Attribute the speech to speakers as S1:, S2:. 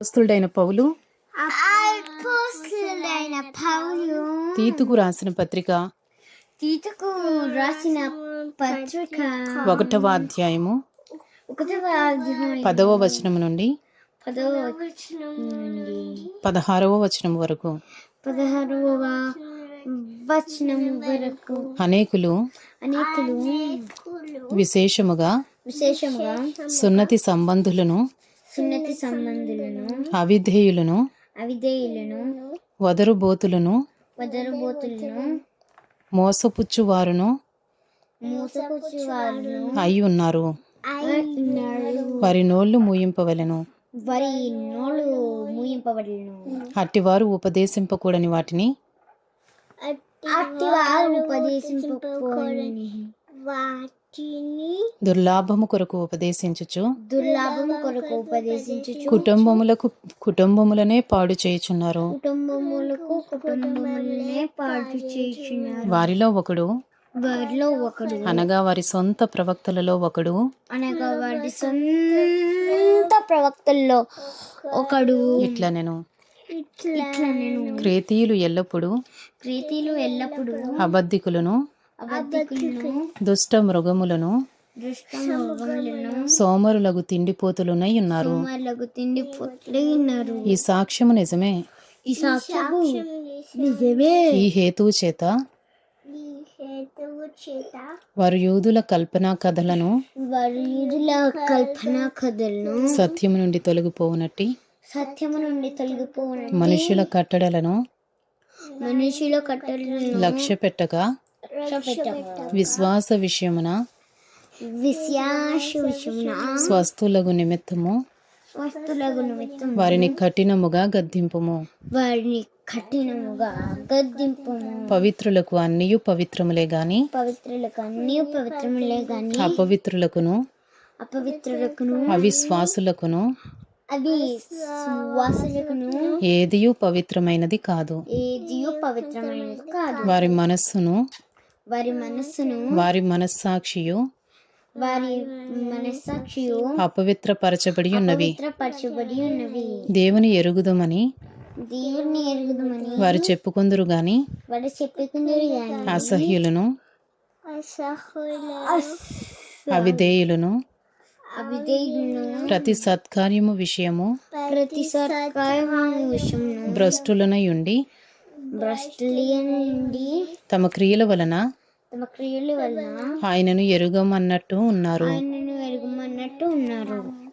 S1: అపోస్తులుడైన పౌలు తీతుకు రాసిన పత్రిక
S2: తీతుకు రాసిన పత్రిక
S1: ఒకటవ అధ్యాయము
S2: ఒకటవ అధ్యాయం
S1: పదవ వచనం నుండి
S2: పదవ వచనం నుండి
S1: పదహారవ వచనం వరకు.
S2: పదహారవ వచనం వరకు
S1: అనేకులు
S2: అనేకులు
S1: విశేషముగా
S2: విశేషంగా
S1: సున్నతి సంబంధులను
S2: సున్నతి సంబంధులను
S1: అవిధేయులను
S2: అవిధేయులను
S1: వదరుబోతులను
S2: వదరబోతులను
S1: మోసపుచ్చువారును
S2: మోసపుచ్చు వారును
S1: అయి ఉన్నారు. వారి నోళ్ళు మూయింపవలెను.
S2: వారి నోళ్ళు మూయింపబడలను
S1: అట్టివారు ఉపదేశింపకూడని వాటిని
S2: అట్టి వారు ఉపదేశింపకూడని వాటిని.
S1: దుర్లాభము కొరకు ఉపదేశించుచు
S2: దుర్లాభము కొరకు ఉపదేశించుచు
S1: కుటుంబములకు కుటుంబములనే పాడు చేయుచున్నారు.
S2: కుటుంబములకు కుటుంబములనే పాటు చేయుచున్నారు.
S1: వారిలో ఒకడు
S2: వారిలో ఒకడు
S1: అనగా వారి సొంత ప్రవక్తలలో ఒకడు
S2: అనగా వారి సొంత ప్రవక్తల్లో ఒకడు.
S1: ఇట్లా నేను
S2: ఇట్లా నేను
S1: క్రేతీయులు ఎల్లప్పుడూ
S2: ప్రీతిలు ఎల్లప్పుడూ
S1: అబద్ధికులను దుష్ట మృగములను సోమరులకు తిండిపోతులునై ఉన్నారు. ఈ సాక్ష్యము నిజమే?
S2: ఈ సాక్ష్యము నిజమే.
S1: ఈ హేతువు చేత? వారు యూదుల కల్పనా కథలను
S2: వారి యూదుల కల్పన కథలను
S1: సత్యము నుండి తొలగిపోవునట్టి
S2: సత్యము నుండి తొలగిపోవడం
S1: మనుషుల కట్టడలను
S2: మనుషుల కట్టలను
S1: లక్ష్య పెట్టక విశ్వాస విషయమున స్వస్థులకు నిమిత్తము
S2: నిమిత్తం
S1: వారిని కఠినముగా గద్దింపుము.
S2: వారిని కఠినముగా గద్దింపము.
S1: పవిత్రులకు అన్నియు పవిత్రములే గాని
S2: పవిత్రులకు అన్ని పవిత్రములే గాని
S1: అపవిత్రులకును
S2: అపవిత్రులకును
S1: అవిశ్వాసులకును
S2: అవి సువాసులకును
S1: ఏదియు పవిత్రమైనది కాదు.
S2: ఏదియు పవిత్రమైనది కాదు.
S1: వారి మనస్సును
S2: వారి మనస్సును
S1: వారి మనస్సాక్షియు
S2: వారి మనస్సాక్షియు
S1: అపవిత్రపరచబడి ఉన్నవి.
S2: పవిత్రపరచబడి ఉన్నవి.
S1: దేవుని ఎరుగుదమని
S2: దేవుణ్ణి ఎరుగుదమని
S1: వారు చెప్పుకొందురు గాని
S2: వాడు చెప్పుకుందరు గాని
S1: అసహ్యులను అవిధేయులను ప్రతి సత్కార్యము విషయము
S2: ప్రతి సత్కార్యము విషయమును
S1: భ్రష్టులనై ఉండి తమ క్రియల వలన
S2: తమ క్రియల వలన
S1: ఆయనను ఎరుగమన్నట్టు ఉన్నారు.
S2: ఆయనను ఎరుగుమన్నట్టు ఉన్నారు.